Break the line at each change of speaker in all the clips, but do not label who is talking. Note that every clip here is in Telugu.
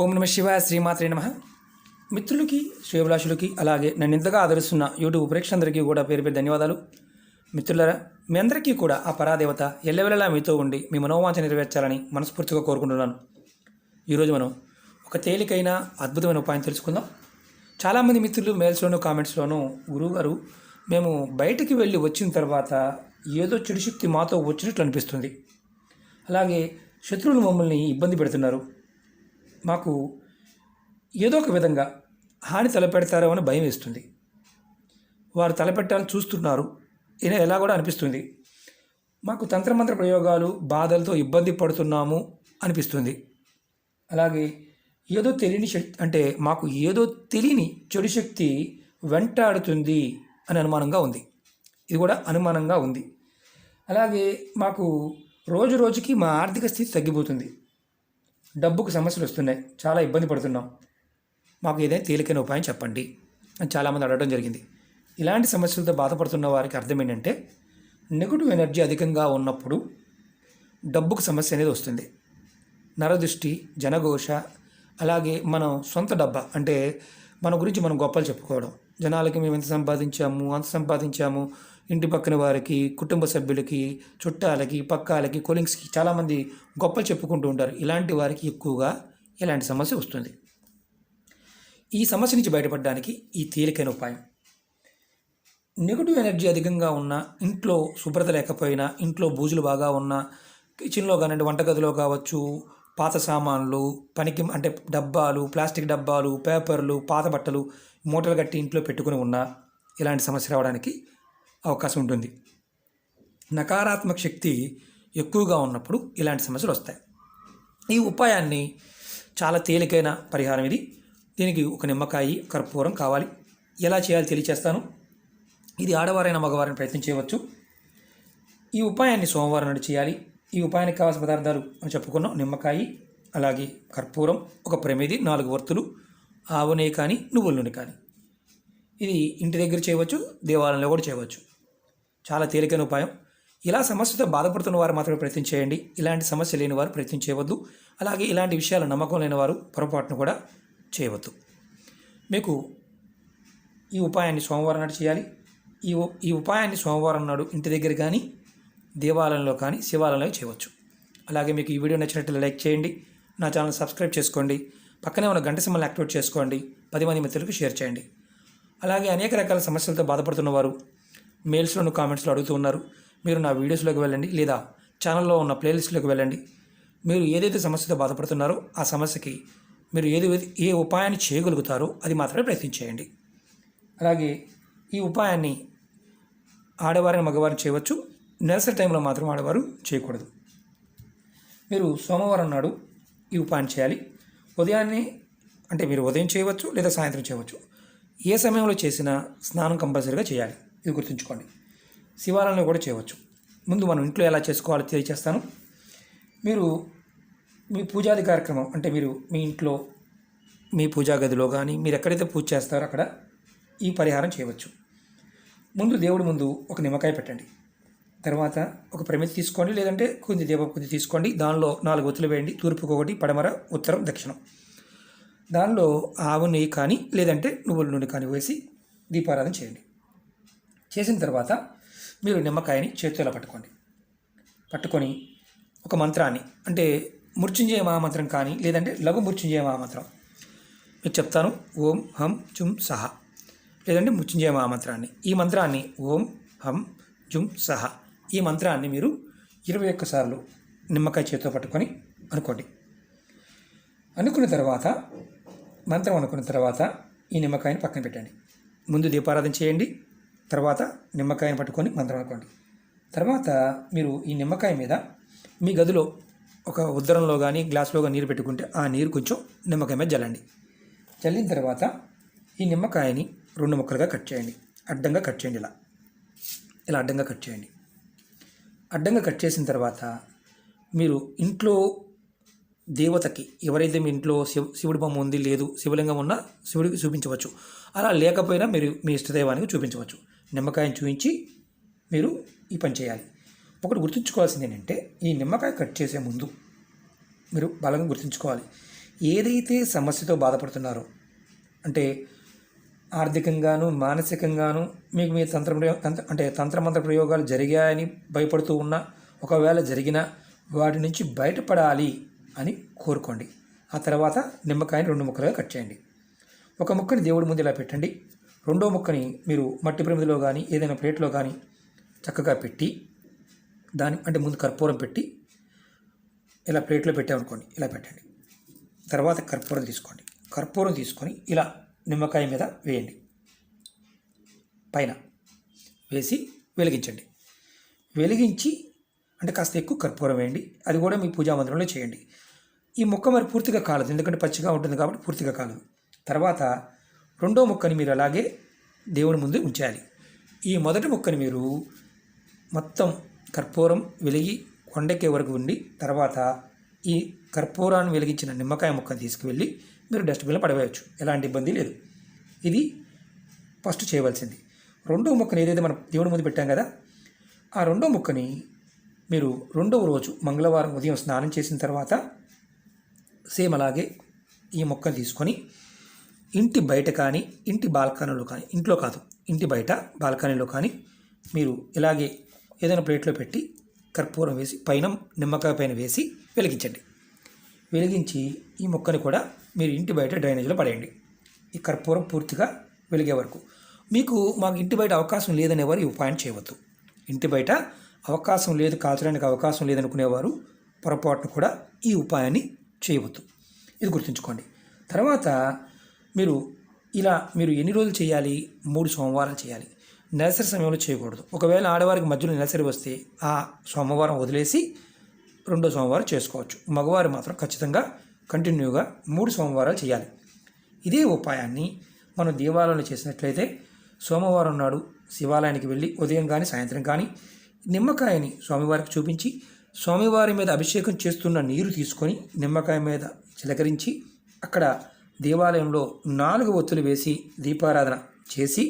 ఓం నమ శివాయ శ్రీమాత్రే నమ. మిత్రులకి శ్రేభిలాషులకి అలాగే నన్ను ఇంతగా ఆదరిస్తున్న యూట్యూబ్ ప్రేక్షకులందరికీ కూడా పేరు పేరు ధన్యవాదాలు. మిత్రులరా మీ అందరికీ కూడా ఆ పరాదేవత ఎల్లవెల్లలా మీతో ఉండి మీ మనోవాంఛ నెరవేర్చాలని మనస్ఫూర్తిగా కోరుకుంటున్నాను. ఈరోజు మనం ఒక తేలికైన అద్భుతమైన ఉపాయం తెలుసుకుందాం. చాలామంది మిత్రులు మెయిల్స్లోనూ కామెంట్స్లోనూ గురువుగారు మేము బయటికి వెళ్ళి వచ్చిన తర్వాత ఏదో చెడు శక్తి మాతో వచ్చినట్లు అనిపిస్తుంది. అలాగే శత్రువులు మమ్మల్ని ఇబ్బంది పెడుతున్నారు. మాకు ఏదో ఒక విధంగా హాని తలపెడతారో అని భయం వేస్తుంది. వారు తలపెట్టాలని చూస్తున్నారు. ఇలా ఎలా కూడా అనిపిస్తుంది. మాకు తంత్రమంత్ర ప్రయోగాలు బాధలతో ఇబ్బంది పడుతున్నాము అనిపిస్తుంది. అలాగే ఏదో తెలియని శక్తి అంటే మాకు ఏదో తెలియని చెడు శక్తి వెంటాడుతుంది అని అనుమానంగా ఉంది. ఇది కూడా అనుమానంగా ఉంది. అలాగే మాకు రోజు రోజుకి మా ఆర్థిక స్థితి తగ్గిపోతుంది. డబ్బుకు సమస్యలు వస్తున్నాయి. చాలా ఇబ్బంది పడుతున్నాం. మాకు ఏదైనా తేలికైన ఉపాయం చెప్పండి అని చాలామంది అడగడం జరిగింది. ఇలాంటి సమస్యలతో బాధపడుతున్న వారికి అర్థం ఏంటంటే నెగిటివ్ ఎనర్జీ అధికంగా ఉన్నప్పుడు డబ్బుకు సమస్య అనేది వస్తుంది. నరదృష్టి జనఘోష అలాగే మనం సొంత డబ్బా అంటే మన గురించి మనం గొప్పలు చెప్పుకోవడం. జనాలకి మేము ఎంత సంపాదించాము అంత సంపాదించాము ఇంటి పక్కన వారికి కుటుంబ సభ్యులకి చుట్టాలకి పక్కాలకి కొలింగ్స్కి చాలామంది గొప్పలు చెప్పుకుంటూ ఉంటారు. ఇలాంటి వారికి ఎక్కువగా ఇలాంటి సమస్య వస్తుంది? ఈ సమస్య నుంచి బయటపడడానికి ఈ తేలికైన ఉపాయం. నెగిటివ్ ఎనర్జీ అధికంగా ఉన్న ఇంట్లో శుభ్రత లేకపోయినా ఇంట్లో బూజులు బాగా ఉన్న కిచెన్లో కానివ్వండి వంటగదిలో కావచ్చు పాత సామాన్లు పనికి అంటే డబ్బాలు ప్లాస్టిక్ డబ్బాలు పేపర్లు పాత బట్టలు మూటలు కట్టి ఇంట్లో పెట్టుకుని ఉన్న ఇలాంటి సమస్య రావడానికి అవకాశం ఉంటుంది. నకారాత్మక శక్తి ఎక్కువగా ఉన్నప్పుడు ఇలాంటి సమస్యలు వస్తాయి. ఈ ఉపాయాన్ని చాలా తేలికైన పరిహారం ఇది. దీనికి ఒక నిమ్మకాయ కర్పూరం కావాలి. ఎలా చేయాలి తెలియచేస్తాను. ఇది ఆడవారైన మగవారిని ప్రయత్నం చేయవచ్చు. ఈ ఉపాయాన్ని సోమవారం నాడు చేయాలి. ఈ ఉపాయానికి కావాల్సిన పదార్థాలు అని చెప్పుకున్నాం. నిమ్మకాయ అలాగే కర్పూరం ఒక ప్రమిది నాలుగు వర్తులు ఆవు నెయ్యి కానీ నువ్వుల నూనె కానీ. ఇది ఇంటి దగ్గర చేయవచ్చు దేవాలయంలో కూడా చేయవచ్చు. చాలా తేలికైన ఉపాయం. ఇలా సమస్యతో బాధపడుతున్న వారు మాత్రమే ప్రయత్నం చేయండి. ఇలాంటి సమస్య లేని వారు ప్రయత్నం చేయవద్దు. అలాగే ఇలాంటి విషయాలు నమ్మకం లేని వారు పొరపాటును కూడా చేయవద్దు. మీకు ఈ ఉపాయాన్ని సోమవారం నాడు చేయాలి. ఈ ఈ ఉపాయాన్ని సోమవారం నాడు ఇంటి దగ్గర కానీ దేవాలయంలో కానీ శివాలయంలో చేయవచ్చు. అలాగే మీకు ఈ వీడియో నచ్చినట్లు లైక్ చేయండి. నా ఛానల్ సబ్స్క్రైబ్ చేసుకోండి. పక్కనే ఉన్న గంట సింబల్ని యాక్టివేట్ చేసుకోండి. పది మంది మిత్రులకు షేర్ చేయండి. అలాగే అనేక రకాల సమస్యలతో బాధపడుతున్న వారు మెయిల్స్లోను కామెంట్స్లో అడుగుతూ ఉన్నారు. మీరు నా వీడియోస్లోకి వెళ్ళండి లేదా ఛానల్లో ఉన్న ప్లేలిస్ట్లోకి వెళ్ళండి. మీరు ఏదైతే సమస్యతో బాధపడుతున్నారో ఆ సమస్యకి మీరు ఏది ఏ ఉపాయాన్ని చేయగలుగుతారో అది మాత్రమే ప్రయత్నం చేయండి. అలాగే ఈ ఉపాయాన్ని ఆడవారిని మగవారిని చేయవచ్చు. నెలసరి టైంలో మాత్రం ఆడవారు చేయకూడదు. మీరు సోమవారం నాడు ఈ ఉపాయం చేయాలి. ఉదయాన్నే అంటే మీరు ఉదయం చేయవచ్చు లేదా సాయంత్రం చేయవచ్చు. ఏ సమయంలో చేసినా స్నానం కంపల్సరీగా చేయాలి. ఇది గుర్తుంచుకోండి. శివాలయంలో కూడా చేయవచ్చు. ముందు మనం ఇంట్లో ఎలా చేసుకోవాలో తెలియచేస్తాను. మీరు మీ పూజాది కార్యక్రమం అంటే మీరు మీ ఇంట్లో మీ పూజా గదిలో కానీ మీరు ఎక్కడైతే పూజ చేస్తారో అక్కడ ఈ పరిహారం చేయవచ్చు. ముందు దేవుడి ముందు ఒక నిమ్మకాయ పెట్టండి. తర్వాత ఒక ప్రమితి తీసుకోండి లేదంటే కొద్ది దీపం కొద్ది తీసుకోండి. దానిలో నాలుగు ఒత్తులు వేయండి. తూర్పుకు ఒకటి పడమర ఉత్తరం దక్షిణం. దానిలో ఆవు నెయ్యి కానీ లేదంటే నువ్వుల నూనె కానీ వేసి దీపారాధన చేయండి. చేసిన తర్వాత మీరు నిమ్మకాయని చేతిలో పట్టుకోండి. పట్టుకొని ఒక మంత్రాన్ని అంటే మృత్యుంజయ మహామంత్రం కానీ లేదంటే లఘు మృత్యుంజయ మహామంత్రం. మీకు చెప్తాను ఓం హం జుం సహ. లేదంటే మృత్యుంజయ మహామంత్రాన్ని. ఈ మంత్రాన్ని ఓం హం జుం సహ. ఈ మంత్రాన్ని మీరు ఇరవై ఒక్కసార్లు నిమ్మకాయ చేతితో పట్టుకొని అనుకోండి. అనుకున్న తర్వాత మంత్రం అనుకున్న తర్వాత ఈ నిమ్మకాయని పక్కన పెట్టండి. ముందు దీపారాధన చేయండి. తర్వాత నిమ్మకాయని పట్టుకొని మంత్రం అనుకోండి. తర్వాత మీరు ఈ నిమ్మకాయ మీద మీ గదిలో ఒక ఉద్దరంలో కానీ గ్లాస్లో కానీ నీరు పెట్టుకుంటే ఆ నీరు కొంచెం నిమ్మకాయ మీద జల్లండి. చల్లిన తర్వాత ఈ నిమ్మకాయని రెండు ముక్కలుగా కట్ చేయండి. అడ్డంగా కట్ చేయండి ఇలా. ఇలా అడ్డంగా కట్ చేయండి. అడ్డంగా కట్ చేసిన తర్వాత మీరు ఇంట్లో దేవతకి ఎవరైతే మీ ఇంట్లో శివ శివుడి బొమ్మ ఉంది లేదు శివలింగం ఉన్నా శివుడికి చూపించవచ్చు. అలా లేకపోయినా మీరు మీ ఇష్టదైవానికి చూపించవచ్చు. నిమ్మకాయని చూపించి మీరు ఈ పని చేయాలి. ఒకటి గుర్తుంచుకోవాల్సింది ఏంటంటే ఈ నిమ్మకాయ కట్ చేసే ముందు మీరు బలంగా గుర్తుంచుకోవాలి. ఏదైతే సమస్యతో బాధపడుతున్నారో అంటే ఆర్థికంగాను మానసికంగాను మీకు మీ తంత్ర తంత్ర అంటే తంత్రమంత్ర ప్రయోగాలు జరిగాయని భయపడుతూ ఉన్నా ఒకవేళ జరిగినా వాటి నుంచి బయటపడాలి అని కోరుకోండి. ఆ తర్వాత నిమ్మకాయని రెండు ముక్కలుగా కట్ చేయండి. ఒక ముక్కని దేవుడి ముందు ఇలా పెట్టండి. రెండో ముక్కని మీరు మట్టి ప్రమిదిలో కానీ ఏదైనా ప్లేట్లో కానీ చక్కగా పెట్టి దాని అంటే ముందు కర్పూరం పెట్టి ఇలా ప్లేట్లో పెట్టామనుకోండి ఇలా పెట్టండి. తర్వాత కర్పూరం తీసుకోండి. కర్పూరం తీసుకొని ఇలా నిమ్మకాయ మీద వేయండి. పైన వేసి వెలిగించండి. వెలిగించి అంటే కాస్త ఎక్కువ కర్పూరం వేయండి. అది కూడా మీ పూజా మందిరంలో చేయండి. ఈ మొక్క మరి పూర్తిగా కాలదు ఎందుకంటే పచ్చిగా ఉంటుంది కాబట్టి పూర్తిగా కాలదు. తర్వాత రెండో మొక్కని మీరు అలాగే దేవుడి ముందు ఉంచాలి. ఈ మొదటి మొక్కని మీరు మొత్తం కర్పూరం వెలిగి కొండకే వరకు ఉండి తర్వాత ఈ కర్పూరాన్ని వెలిగించిన నిమ్మకాయ ముక్కను తీసుకువెళ్ళి మీరు డస్ట్బిన్లో పడవేయచ్చు. ఎలాంటి ఇబ్బంది లేదు. ఇది ఫస్ట్ చేయవలసింది. రెండో ముక్కని ఏదైతే మనం దేవుడి ముందు పెట్టాం కదా ఆ రెండో ముక్కని మీరు రెండవ రోజు మంగళవారం ఉదయం స్నానం చేసిన తర్వాత సేమ్ అలాగే ఈ మొక్కను తీసుకొని ఇంటి బయట కానీ ఇంటి బాల్కనీలో కానీ ఇంట్లో కాదు ఇంటి బయట బాల్కనీలో కానీ మీరు ఇలాగే ఏదైనా ప్లేట్లో పెట్టి కర్పూరం వేసి పైన నిమ్మకాయ పైన వేసి వెలిగించండి. వెలిగించి ఈ మొక్కని కూడా మీరు ఇంటి బయట డ్రైనేజీలో పడేయండి. ఈ కర్పూరం పూర్తిగా వెలిగే వరకు. మీకు మాకు ఇంటి బయట అవకాశం లేదనేవారు ఈ ఉపాయం చేయవద్దు. ఇంటి బయట అవకాశం లేదు కాల్చడానికి అవకాశం లేదనుకునేవారు పొరపాటును కూడా ఈ ఉపాయాన్ని చేయవద్దు. ఇది గుర్తుంచుకోండి. తర్వాత మీరు ఇలా మీరు ఎన్ని రోజులు చేయాలి? మూడు సోమవారం చేయాలి. నెలసరి సమయంలో చేయకూడదు. ఒకవేళ ఆడవారికి మధ్యలో నెలసరి వస్తే ఆ సోమవారం వదిలేసి రెండో సోమవారం చేసుకోవచ్చు. మగవారు మాత్రం ఖచ్చితంగా కంటిన్యూగా మూడు సోమవారాలు చేయాలి. ఇదే ఉపాయాన్ని మనం దేవాలయంలో చేసినట్లయితే సోమవారం నాడు శివాలయానికి వెళ్ళి ఉదయం కానీ సాయంత్రం కానీ నిమ్మకాయని స్వామివారికి చూపించి స్వామివారి మీద అభిషేకం చేస్తున్న నీరు తీసుకొని నిమ్మకాయ మీద చిలకరించి అక్కడ దేవాలయంలో నాలుగు ఒత్తులు వేసి దీపారాధన చేసి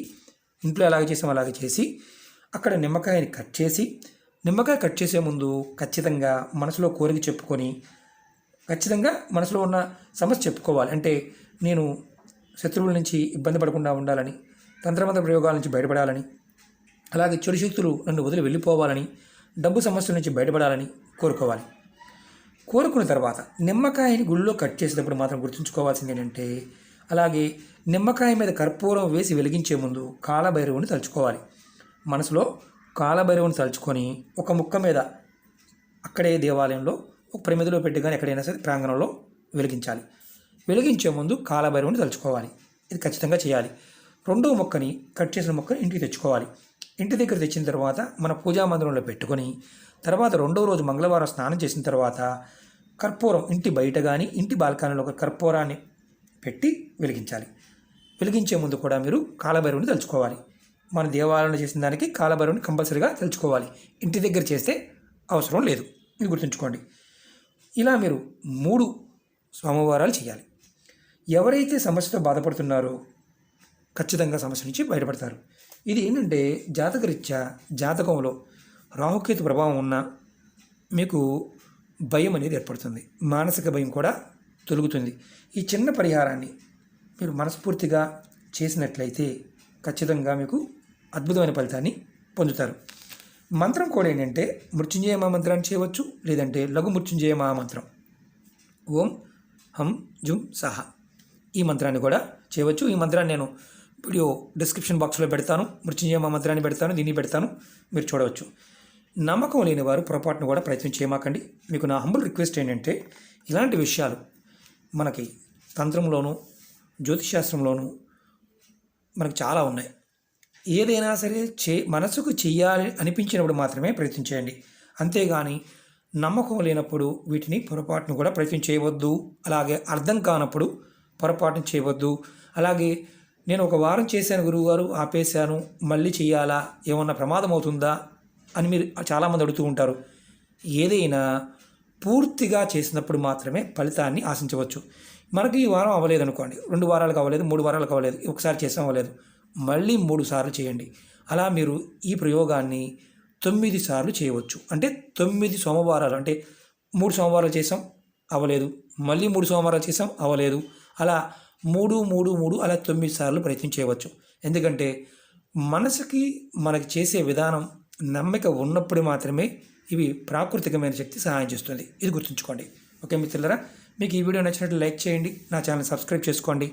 ఇంట్లో ఎలాగ చేసాం అలాగే చేసి అక్కడ నిమ్మకాయని కట్ చేసి నిమ్మకాయ కట్ చేసే ముందు ఖచ్చితంగా మనసులో కోరిక చెప్పుకొని ఖచ్చితంగా మనసులో ఉన్న సమస్య చెప్పుకోవాలి. అంటే నేను శత్రువుల నుంచి ఇబ్బంది పడకుండా ఉండాలని తంత్రమంత్ర ప్రయోగాల నుంచి బయటపడాలని అలాగే చెడు శక్తులు నన్ను వదిలి వెళ్ళిపోవాలని డబ్బు సమస్యల నుంచి బయటపడాలని కోరుకోవాలి. కోరుకున్న తర్వాత నిమ్మకాయని గుళ్ళో కట్ చేసేటప్పుడు మాత్రం గుర్తుంచుకోవాల్సింది ఏంటంటే అలాగే నిమ్మకాయ మీద కర్పూరం వేసి వెలిగించే ముందు కాలభైరవుని తలుచుకోవాలి. మనసులో కాలభైరవుని తలుచుకొని ఒక ముక్క మీద అక్కడే దేవాలయంలో ఒక ప్రమిదిలో పెట్టి కానీ ఎక్కడైనా సరే ప్రాంగణంలో వెలిగించాలి. వెలిగించే ముందు కాలభైరవుని తలుచుకోవాలి. ఇది ఖచ్చితంగా చేయాలి. రెండో మొక్కని కట్ చేసిన మొక్కని ఇంటికి తెచ్చుకోవాలి. ఇంటి దగ్గర తెచ్చిన తర్వాత మన పూజా మందిరంలో పెట్టుకొని తర్వాత రెండో రోజు మంగళవారం స్నానం చేసిన తర్వాత కర్పూరం ఇంటి బయట కానీ ఇంటి బాల్కనీలో ఒక కర్పూరాన్ని పెట్టి వెలిగించాలి. వెలిగించే ముందు కూడా మీరు కాలభైరవుని తలుచుకోవాలి. మన దేవాలయంలో చేసిన దానికి కాలభైరవుని కంపల్సరీగా తలుచుకోవాలి. ఇంటి దగ్గర చేస్తే అవసరం లేదు. ఇది గుర్తుంచుకోండి. ఇలా మీరు మూడు సోమవారాలు చేయాలి. ఎవరైతే సమస్యతో బాధపడుతున్నారో ఖచ్చితంగా సమస్య నుంచి బయటపడతారు. ఇది ఏంటంటే జాతకరీత్యా జాతకంలో రాహుకేతు ప్రభావం ఉన్న మీకు భయం అనేది ఏర్పడుతుంది. మానసిక భయం కూడా తొలుగుతుంది. ఈ చిన్న పరిహారాన్ని మీరు మనస్ఫూర్తిగా చేసినట్లయితే ఖచ్చితంగా మీకు అద్భుతమైన ఫలితాన్ని పొందుతారు. మంత్రం కూడా ఏంటంటే మృత్యుంజయ మంత్రాన్ని చేయవచ్చు లేదంటే లఘు మృత్యుంజయ మంత్రం ఓం హం జుం సహ. ఈ మంత్రాన్ని కూడా చేయవచ్చు. ఈ మంత్రాన్ని నేను వీడియో డిస్క్రిప్షన్ బాక్స్లో పెడతాను. మృత్యుంజయ మంత్రాన్ని పెడతాను. దీన్ని పెడతాను. మీరు చూడవచ్చు. నమ్మకం లేని వారు పొరపాటును కూడా ప్రయత్నం చేయమాకండి. మీకు నా హంబుల్ రిక్వెస్ట్ ఏంటంటే ఇలాంటి విషయాలు మనకి తంత్రంలోనూ జ్యోతిశాస్త్రంలోనూ మనకు చాలా ఉన్నాయి. ఏదైనా సరే చే మనసుకు చేయాలి అనిపించినప్పుడు మాత్రమే ప్రయత్నం చేయండి. అంతేగాని నమ్మకం లేనప్పుడు వీటిని పొరపాటును కూడా ప్రయత్నం చేయవద్దు. అలాగే అర్థం కానప్పుడు పొరపాటును చేయవద్దు. అలాగే నేను ఒక వారం చేశాను గురువుగారు ఆపేశాను. మళ్ళీ చేయాలా? ఏమన్నా ప్రమాదం అవుతుందా? అని మీరు చాలామంది అడుగుతూ ఉంటారు. ఏదైనా పూర్తిగా చేసినప్పుడు మాత్రమే ఫలితాన్ని ఆశించవచ్చు. మనకి ఈ వారం అవ్వలేదు అనుకోండి. రెండు వారాలకు అవ్వలేదు మూడు వారాలకు అవ్వలేదు ఒకసారి చేసాం అవ్వలేదు. మళ్ళీ మూడు సార్లు చేయండి. అలా మీరు ఈ ప్రయోగాన్ని తొమ్మిది సార్లు చేయవచ్చు. అంటే తొమ్మిది సోమవారాలు అంటే మూడు సోమవారాలు చేసాం అవ్వలేదు. మళ్ళీ మూడు సోమవారాలు చేసాం అవ్వలేదు. అలా మూడు మూడు మూడు అలా తొమ్మిది సార్లు ప్రయత్నం చేయవచ్చు. ఎందుకంటే మనసుకి మనకి చేసే విధానం నమ్మిక ఉన్నప్పుడు మాత్రమే ఇవి ప్రాకృతికమైన శక్తి సహాయం చేస్తుంది. ఇది గుర్తుంచుకోండి. ఓకే మిత్రులరా మీకు ఈ వీడియో నచ్చినట్లు లైక్ చేయండి నా ఛానల్ సబ్స్క్రైబ్ చేసుకోండి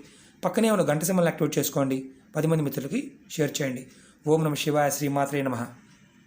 పక్కనే ఉన్న గంట సింబల్ యాక్టివేట్ చేసుకోండి పది మంది మిత్రులకి షేర్ చేయండి. ఓం నమ శివాయ శ్రీమాత్రే నమః.